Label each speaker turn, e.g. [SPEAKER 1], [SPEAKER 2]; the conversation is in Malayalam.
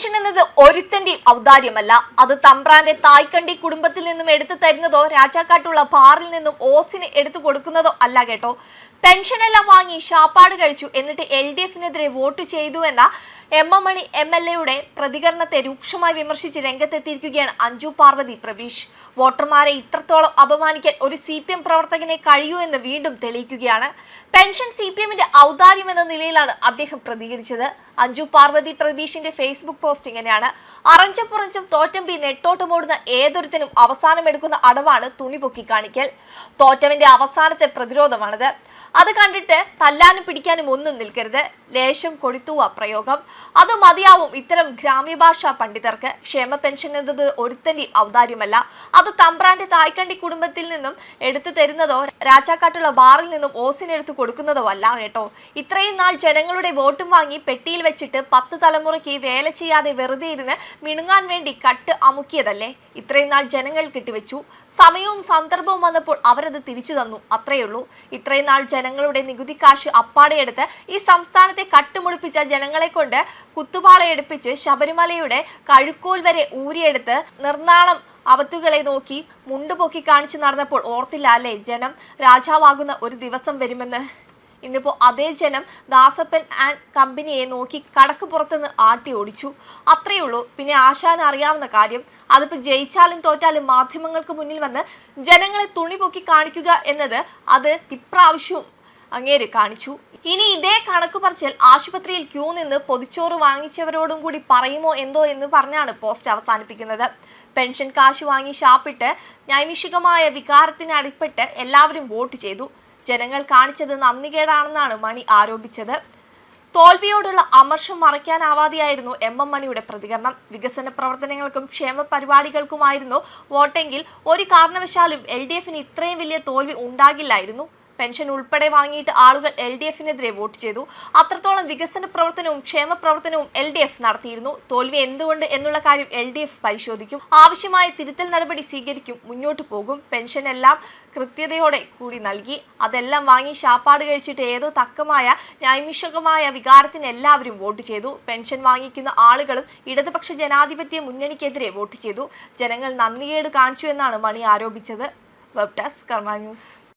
[SPEAKER 1] പെൻഷൻ എന്നത് ഒരുത്തന്റെ ഔദാര്യമല്ല. അത് തമ്പ്രാന്റെ തായ്ക്കണ്ടി കുടുംബത്തിൽ നിന്നും എടുത്തു തരുന്നതോ രാജാക്കാട്ടുള്ള പാറിൽ നിന്നും ഓസിന് എടുത്തു കൊടുക്കുന്നതോ അല്ല കേട്ടോ. പെൻഷൻ എല്ലാം വാങ്ങി ഷാപ്പാട് കഴിച്ചു. എന്നിട്ട് എൽ ഡി എഫിനെതിരെ വോട്ട് ചെയ്തു എന്ന M M Mani M L എയുടെ പ്രതികരണത്തെ രൂക്ഷമായി വിമർശിച്ച് രംഗത്തെത്തിയിരിക്കുകയാണ് അഞ്ജു പാർവതി പ്രവീഷ്. വോട്ടർമാരെ ഇത്രത്തോളം അപമാനിക്കാൻ ഒരു സി പി എം പ്രവർത്തകനെ കഴിയൂ എന്ന് വീണ്ടും തെളിയിക്കുകയാണ്. പെൻഷൻ സി പി എമ്മിന്റെ ഔദാര്യം എന്ന നിലയിലാണ് അദ്ദേഹം പ്രതികരിച്ചത്. അഞ്ജു പാർവതി പ്രവീഷിന്റെ ഫേസ്ബുക്ക് പോസ്റ്റ് ഇങ്ങനെയാണ്. അറഞ്ചപ്പുറഞ്ചും തോറ്റമ്പി നെട്ടോട്ടമോടുന്ന ഏതൊരുത്തിനും അവസാനം എടുക്കുന്ന അടവാണ് തുണി പൊക്കി കാണിക്കൽ. തോറ്റവന്റെ അവസാനത്തെ പ്രതിരോധമാണിത്. അത് കണ്ടിട്ട് തല്ലാനും പിടിക്കാനും ഒന്നും നിൽക്കരുത്. ലേശം കൊടുത്തുവ പ്രയോഗം. അത് മതിയാവും ഇത്തരം ഗ്രാമ്യഭാഷാ പണ്ഡിതർക്ക്. ക്ഷേമ പെൻഷൻ എന്നത് ഒരുത്തന്റെ ഔദാര്യമല്ല. അത് തമ്പ്രാന്റെ തായ്ക്കണ്ടി കുടുംബത്തിൽ നിന്നും എടുത്തു തരുന്നതോ രാജാക്കാട്ടുള്ള ബാറിൽ നിന്നും ഓസിനെടുത്ത് കൊടുക്കുന്നതോ അല്ല കേട്ടോ. ഇത്രയും നാൾ ജനങ്ങളുടെ വോട്ടും വാങ്ങി പെട്ടിയിൽ വെച്ചിട്ട് പത്ത് തലമുറയ്ക്ക് വേല ചെയ്യാതെ വെറുതെ ഇരുന്ന് മിണുങ്ങാൻ വേണ്ടി കട്ട് അമുക്കിയതല്ലേ? ഇത്രയും നാൾ ജനങ്ങൾ കിട്ടിവെച്ചു. സമയവും സന്ദർഭവും വന്നപ്പോൾ അവരത് തിരിച്ചു തന്നു. അത്രയുള്ളൂ ഇത്രയും നാൾ ജനങ്ങളുടെ നികുതി കാശ് അപ്പാടെയെടുത്ത് ഈ സംസ്ഥാനത്തെ കട്ടുമുടിപ്പിച്ച ജനങ്ങളെ കൊണ്ട് കുത്തുപാളയെടുപ്പിച്ച് ശബരിമലയുടെ കഴുക്കോൽ വരെ ഊരിയെടുത്ത് നിർനാളം അവത്തുകളെ നോക്കി മുണ്ടുപൊക്കി കാണിച്ചു നടന്നപ്പോൾ ഓർത്തില്ല അല്ലേ? ജനം രാജാവാകുന്ന ഒരു ദിവസം വരുമെന്ന്. ഇന്നിപ്പോ അതേ ജനം ദാസപ്പൻ ആൻഡ് കമ്പനിയെ നോക്കി കടക്ക് പുറത്തുനിന്ന് ആട്ടി ഓടിച്ചു. അത്രയേ ഉള്ളൂ. പിന്നെ ആശാൻ അറിയാവുന്ന കാര്യം അതിപ്പോ ജയിച്ചാലും തോറ്റാലും മാധ്യമങ്ങൾക്ക് മുന്നിൽ വന്ന് ജനങ്ങളെ തുണി പൊക്കി കാണിക്കുക എന്നത് അത് ഇപ്രാവശ്യവും അങ്ങേര് കാണിച്ചു. ഇനി ഇതേ കണക്ക് പറച്ചിൽ ആശുപത്രിയിൽ ക്യൂ നിന്ന് പൊതിച്ചോറ് വാങ്ങിച്ചവരോടും കൂടി പറയുമോ എന്തോ എന്ന് പറഞ്ഞാണ് പോസ്റ്റ് അവസാനിപ്പിക്കുന്നത്. പെൻഷൻ കാശ് വാങ്ങി ഷാപ്പിട്ട് നൈമിഷികമായ വികാരത്തിന് അടിപ്പെട്ട് എല്ലാവരും വോട്ട് ചെയ്തു. ജനങ്ങൾ കാണിച്ചത് നന്ദികേടാണെന്നാണ് മണി ആരോപിച്ചത്. തോൽവിയോടുള്ള അമർഷം മറയ്ക്കാനാവാതെയായിരുന്നു എം എം മണിയുടെ പ്രതികരണം. വികസന പ്രവർത്തനങ്ങൾക്കും ക്ഷേമ പരിപാടികൾക്കുമായിരുന്നു വോട്ടെങ്കിൽ ഒരു കാരണവശാലും എൽ ഡി എഫിന് ഇത്രയും വലിയ തോൽവി ഉണ്ടാകില്ലായിരുന്നു. പെൻഷൻ ഉൾപ്പെടെ വാങ്ങിയിട്ട് ആളുകൾ എൽ ഡി എഫിനെതിരെ വോട്ട് ചെയ്തു. അത്രത്തോളം വികസന പ്രവർത്തനവും ക്ഷേമ പ്രവർത്തനവും എൽ ഡി എഫ് നടത്തിയിരുന്നു. തോൽവി എന്തുകൊണ്ട് എന്നുള്ള കാര്യം എൽ ഡി എഫ് പരിശോധിക്കും. ആവശ്യമായ തിരുത്തൽ നടപടി സ്വീകരിക്കും. മുന്നോട്ട് പോകും. പെൻഷൻ എല്ലാം കൃത്യതയോടെ കൂടി നൽകി. അതെല്ലാം വാങ്ങി ശാപ്പാട് കഴിച്ചിട്ട് ഏതോ തക്കമായ നൈമിഷകമായ വികാരത്തിന് എല്ലാവരും വോട്ട് ചെയ്തു. പെൻഷൻ വാങ്ങിക്കുന്ന ആളുകളും ഇടതുപക്ഷ ജനാധിപത്യ മുന്നണിക്കെതിരെ വോട്ട് ചെയ്തു. ജനങ്ങൾ നന്ദികേട് കാണിച്ചു എന്നാണ് Mani ആരോപിച്ചത്. Web desk Karma news.